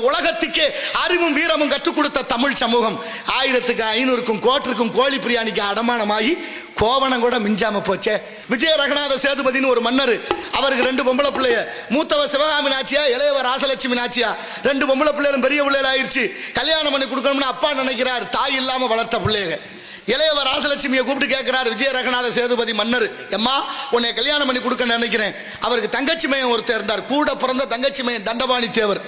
உலகத்துக்கே அறிவும் வீரமும் கற்றுக் கொடுத்த தமிழ் சமூகம். ஆயிரத்துக்கு ஐநூறுக்கும் கோட்டிற்கும் கோழி பிரியாணிக்கு அடமானமாகி கோவணம் கூட மிஞ்சாம போச்சே. விஜய ரகநாத சேதுபதினு ஒரு மன்னர். அவருக்கு ரெண்டு பொம்பளை பிள்ளைய. மூத்தவ சிவகாமி நாச்சியா இளையவ ராசலட்சுமி நாச்சியா. ரெண்டு பொம்பளை பிள்ளைகளும் பெரிய பிள்ளைகள் ஆயிடுச்சு கல்யாணம் பண்ணி கொடுக்கணும்னு அப்பா நினைக்கிறார். தாய் இல்லாம வளர்த்த பிள்ளைகள் இளையவ ராசலட்சுமியை கூப்பிட்டு கேட்கிறார் விஜய ரகநாத சேதுபதி மன்னர் எம்மா உன்னை கல்யாணம் பண்ணி கொடுக்க நினைக்கிறேன். அவருக்கு தங்கச்சி மையம் ஒருத்தர் இருந்தார். கூட பிறந்த தங்கச்சி மையம் தண்டபாணி தேவர்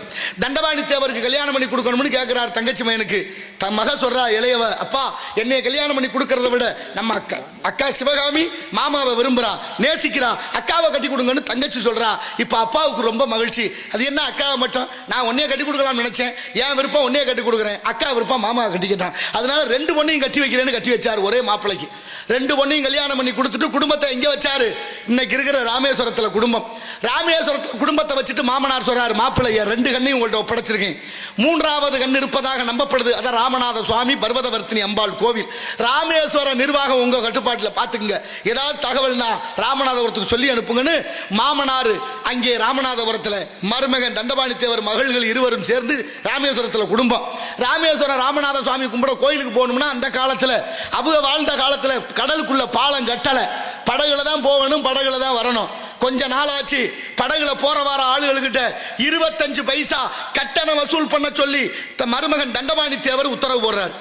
தண்டபாணி தேவருக்கு கல்யாணம் பண்ணி கொடுக்கணும்னு கேட்கிறார் தங்கச்சி மையனுக்கு. தன் மக சொல்றா இளையவ அப்பா என்னை கல்யாணம் பண்ணி கொடுக்கறத விட நம்ம அக்கா அக்கா சிவகாமி மாமாவை விரும்புறா நேசிக்கிறா அக்காவை கட்டி கொடுங்கன்னு தங்கச்சி சொல்றா. இப்போ அப்பாவுக்கு ரொம்ப மகிழ்ச்சி. அது என்ன அக்காவை மட்டும்? நான் உன்னையே கட்டி கொடுக்கலாம்னு நினைச்சேன். என் விருப்பம் உன்னையே கட்டி கொடுக்குறேன். அக்கா விருப்பம் மாமாவை கட்டிக்கிட்டான். அதனால ரெண்டு பொண்ணையும் கட்டி வைக்கிறேன்னு கட்டி வச்சாரு ஒரே மாப்பிள்ளைக்கு ரெண்டு பொண்ணையும் கல்யாணம் பண்ணி கொடுத்துட்டு குடும்பத்தை எங்கே வச்சாரு? இன்னைக்கு இருக்கிற ராமேஸ்வரத்தில் குடும்பம். ராமேஸ்வரத்தில் குடும்பத்தை வச்சுட்டு மாமனார் சொல்றாரு மாப்பிள்ளைய ரெண்டு கண்ணையும் உங்கள்ட்ட ஒப்படைச்சிருக்கேன். மூன்றாவது கண் இருப்பதாக நம்பப்படுது. அதான் ராமநாத சுவாமி பர்வதவர்த்தினி அம்பாள் கோவில். ராமேஸ்வர நிர்வாகம் உங்கள் கட்டுப்பாட்டில் பார்த்துக்குங்க ஏதாவது தகவல்னா ராமநாதபுரத்துக்கு சொல்லி அனுப்புங்கன்னு மாமனார் அங்கே ராமநாதபுரத்தில் மருமகன் தண்டபாணி தேவர் மகள்கள் இருவரும் சேர்ந்து ராமேஸ்வரத்தில் குடும்பம். ராமேஸ்வரம் ராமநாத சுவாமி கும்பிட கோயிலுக்கு போகணும்னா அந்த காலத்தில் அவங்க வாழ்ந்த காலத்தில் கடலுக்குள்ள பாலம் கட்டலை. படகுல தான் போகணும் படகுல தான் வரணும். கொஞ்ச நாள் ஆச்சு படகுல போற வர ஆளுகளுக்கிட்ட இருபத்தஞ்சு பைசா கட்டணம் வசூல் பண்ண சொல்லி த- மருமகன் தண்டபாணி தேவர் உத்தரவு போடுறார்.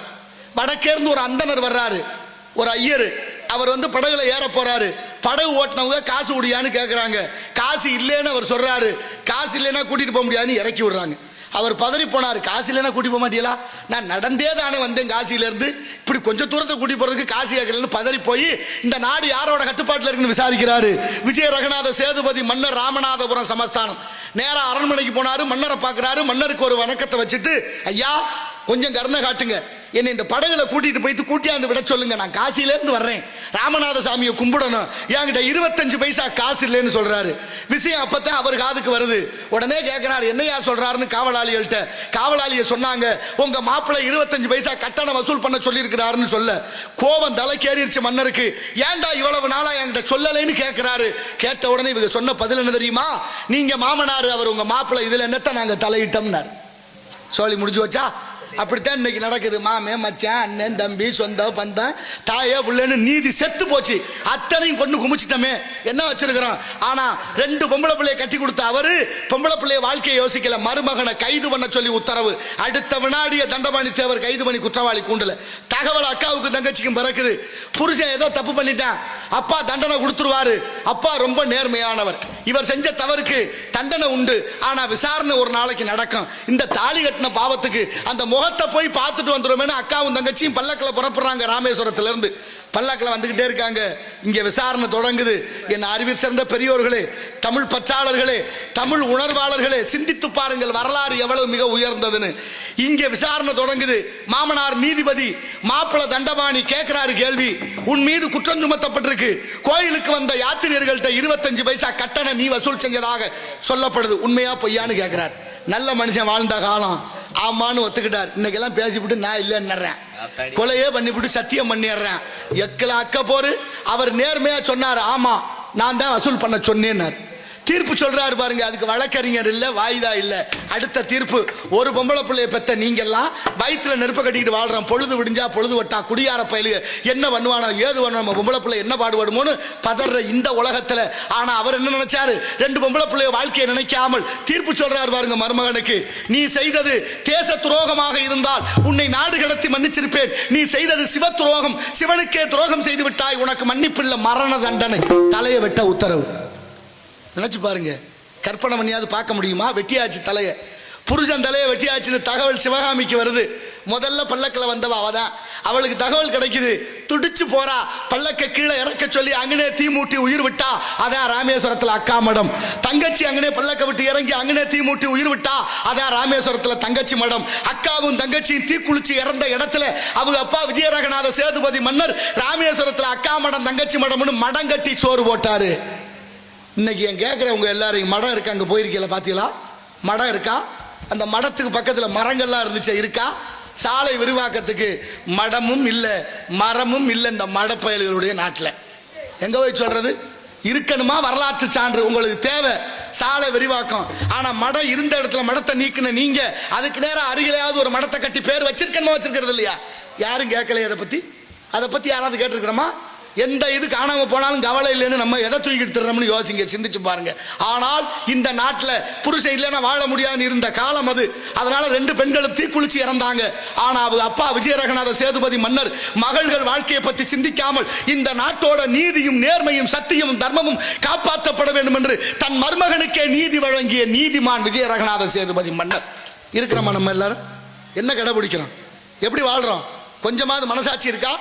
வடக்கேர்ந்து ஒரு அந்தனர் வர்றாரு. ஒரு ஐயர். அவர் வந்து படகுல ஏற போறாரு. படகு ஓட்டினவங்க காசு உடியான்னு கேட்குறாங்க காசு இல்லைன்னு அவர் சொல்றாரு. காசு இல்லைன்னா கூட்டிட்டு போக முடியாதுன்னு இறக்கி விடுறாங்க. அவர் பதறி போனார். காசிலன்னா கூட்டி போக மாட்டீங்களா? நான் நடந்தே தானே வந்தேன் காசியிலேருந்து. இப்படி கொஞ்சம் தூரத்தை கூட்டி போகிறதுக்கு காசி கேட்கலன்னு பதறி போய் இந்த நாடு யாரோட கட்டுப்பாட்டில் இருக்குன்னு விசாரிக்கிறாரு? விஜய ரகநாத சேதுபதி மன்னர் ராமநாதபுரம் சமஸ்தானம். நேராக அரண்மனைக்கு போனாரு மன்னரை பார்க்குறாரு மன்னருக்கு ஒரு வணக்கத்தை வச்சுட்டு ஐயா கொஞ்சம் கருணை காட்டுங்க. என்னை இந்த படகுல கூட்டிட்டு போயிட்டு கூட்டியாந்து விட சொல்லுங்க நான் காசிலேருந்து இருந்து வர்றேன். ராமநாத சாமியை கும்பிடணும். என்கிட்ட இருபத்தஞ்சு பைசா காசு இல்லைன்னு சொல்றாரு. விஷயம் அப்பதான் அவர் காதுக்கு வருது. உடனே கேட்கிறார் என்னையா சொல்றாருன்னு காவலாளிகள்கிட்ட. காவலாளிய சொன்னாங்க உங்க மாப்பிள்ளை இருபத்தஞ்சு பைசா கட்டணம் வசூல் பண்ண சொல்லியிருக்கிறாருன்னு சொல்ல. கோபம் தலைக்கேறிடுச்சு மன்னருக்கு. ஏன்டா இவ்வளவு நாளா என்கிட்ட சொல்லலைன்னு கேட்கிறாரு கேட்ட உடனே இவங்க சொன்ன பதில் என்ன தெரியுமா? நீங்க மாமனார் அவர் உங்க மாப்பிள்ளை இதுல என்னத்த நாங்க தலையிட்டோம்னாரு. சோழி முடிஞ்சு வச்சா அப்படித்தான் இன்னைக்கு நடக்குது. மாமே மச்சான் அண்ணன் தம்பி சொந்தம் பந்தம் தாயே பிள்ளைன்னு நீதி செத்து போச்சு. அத்தனையும் கொண்டு குமிச்சிட்டமே. என்ன வச்சிருக்கிறோம்? ஆனா ரெண்டு பொம்பளை பிள்ளைய கட்டி கொடுத்த அவரு பொம்பளை பிள்ளைய வாழ்க்கையை யோசிக்கல. மருமகனை கைது பண்ண சொல்லி உத்தரவு. அடுத்த வினாடிய தண்டபாணி தேவர் கைது பண்ணி குற்றவாளி கூண்டல. தகவல் அக்காவுக்கு தங்கச்சிக்கும் பிறக்குது. புருஷன் ஏதோ தப்பு பண்ணிட்டான். அப்பா தண்டனை கொடுத்துருவாரு. அப்பா ரொம்ப நேர்மையானவர். இவர் செஞ்ச தவறுக்கு தண்டனை உண்டு. ஆனா விசாரணை ஒரு நாளைக்கு நடக்கும். இந்த தாலி கட்டின பாவத்துக்கு அந்த முகத்தை போய் பார்த்துட்டு வந்துருமேனு அக்காவும் தங்கச்சியும் பல்லக்கில் புறப்படுறாங்க ராமேஸ்வரத்துல இருந்து பல்லாக்கில் வந்துக்கிட்டே இருக்காங்க. இங்கே விசாரணை தொடங்குது. என் அறிவு சிறந்த பெரியோர்களே தமிழ் பற்றாளர்களே தமிழ் உணர்வாளர்களே சிந்தித்து பாருங்கள். வரலாறு எவ்வளவு மிக உயர்ந்ததுன்னு. இங்கே விசாரணை தொடங்குது. மாமனார் நீதிபதி மாப்பிள தண்டபாணி கேட்கிறாரு கேள்வி. உன் மீது குற்றம் சுமத்தப்பட்டிருக்கு. கோயிலுக்கு வந்த யாத்திரியர்கள்ட்ட இருபத்தஞ்சு பைசா கட்டண நீ வசூல் செஞ்சதாக சொல்லப்படுது. உண்மையா பொய்யான்னு கேட்கிறார். நல்ல மனுஷன் வாழ்ந்த காலம். ஆமான்னு ஒத்துக்கிட்டார். இன்னைக்கெல்லாம் பேசிவிட்டு நான் இல்லைன்னுறேன் கொலையே பண்ணிவிட்டு சத்தியம் பண்ணிடுறேன். எக்கல அக்க போரு. அவர் நேர்மையா சொன்னார் ஆமா நான் தான் வசூல் பண்ண சொன்னேன்னார். தீர்ப்பு சொல்றாரு பாருங்க. அதுக்கு வழக்கறிஞர் இல்ல வாய்தா இல்ல. அடுத்த தீர்ப்பு ஒரு பொம்பளை பிள்ளைய பெத்த நீங்க எல்லாம் வயிற்றுல நெருப்ப கட்டிக்கிட்டு வாழ்றோம். பொழுது விடிஞ்சா பொழுது வட்டா குடியார பயலுக என்ன பண்ணுவானோ ஏது பண்ணுவோம் பொம்பளை பிள்ளை என்ன பாடுபடுமோன்னு பதற இந்த உலகத்துல. ஆனா அவர் என்ன நினைச்சாரு? ரெண்டு பொம்பளை பிள்ளைய வாழ்க்கையை நினைக்காமல் தீர்ப்பு சொல்றாரு பாருங்க மருமகனுக்கு. நீ செய்தது தேச துரோகமாக இருந்தால் உன்னை நாடு கடத்தி மன்னிச்சிருப்பேன். நீ செய்தது சிவ துரோகம் சிவனுக்கே துரோகம் செய்து விட்டாய். உனக்கு மன்னிப்பில்லை மரண தண்டனை. தலையை வெட்ட உத்தரவு. நினச்சி பாருங்க. கற்பனை பண்ணியாவது பார்க்க முடியுமா? வெட்டியாச்சு தலையை. புருஷன் தலையை வெட்டியாச்சுன்னு தகவல் சிவகாமிக்கு வருது. முதல்ல பல்லக்கில் வந்தவ அவ தான் அவளுக்கு தகவல் கிடைக்குது. துடிச்சு போறா. பல்லக்க கீழே இறக்க சொல்லி அங்கனே தீ மூட்டி உயிர் விட்டா. அதான் ராமேஸ்வரத்தில் அக்கா மடம். தங்கச்சி அங்கனே பல்லக்க விட்டு இறங்கி அங்கனே தீ மூட்டி உயிர் விட்டா. அதான் ராமேஸ்வரத்தில் தங்கச்சி மடம். அக்காவும் தங்கச்சியும் தீ குளிச்சு இறந்த இடத்துல அவங்க அப்பா விஜயரகநாத சேதுபதி மன்னர் ராமேஸ்வரத்தில் அக்கா மடம் தங்கச்சி மடம்னு மடம் கட்டி சோறு போட்டாரு. இன்னைக்கு என் கேட்குறவங்க எல்லாரும் மடம் இருக்கா? அங்கே போயிருக்கீங்களா பார்த்தீங்களா மடம் இருக்கா? அந்த மடத்துக்கு பக்கத்தில் மரங்கள்லாம் இருந்துச்சு? இருக்கா? சாலை விரிவாக்கத்துக்கு மடமும் இல்லை மரமும் இல்லை இந்த மடப்பயல்களுடைய நாட்டில். எங்கே போய் சொல்கிறது இருக்கணுமா? வரலாற்று சான்று. உங்களுக்கு தேவை. சாலை விரிவாக்கம். ஆனா மடம் இருந்த இடத்துல மடத்தை நீக்கின நீங்க அதுக்கு நேரம் அருகிலேயாவது ஒரு மடத்தை கட்டி பேர் வச்சிருக்கணுமா வச்சிருக்கிறது இல்லையா? யாரும் கேட்கலையே அதை பத்தி? அதை பத்தி யாராவது கேட்டிருக்கிறோமா? எந்த இது காணாம போனாலும் கவலை இல்லைன்னு நம்ம எதை தூக்கிட்டு தர்றோம்னு யோசிங்க சிந்திச்சு பாருங்க. ஆனால் இந்த நாட்டில் புருஷன் இல்லைன்னா வாழ முடியாதுன்னு இருந்த காலம் அது. அதனால ரெண்டு பெண்களும் தீக்குளிச்சு இறந்தாங்க. ஆனால் அவ அப்பா விஜயரகநாத சேதுபதி மன்னர் மகள்கள் வாழ்க்கையை பற்றி சிந்திக்காமல் இந்த நாட்டோட நீதியும் நேர்மையும் சத்தியமும் தர்மமும் காப்பாற்றப்பட வேண்டும் என்று தன் மருமகனுக்கே நீதி வழங்கிய நீதிமான் விஜயரகநாத சேதுபதி மன்னர். இருக்கிறோமா நம்ம எல்லாரும்? என்ன கடைபிடிக்கிறோம்? எப்படி வாழ்றோம்? கொஞ்சமாவது மனசாட்சி இருக்கா?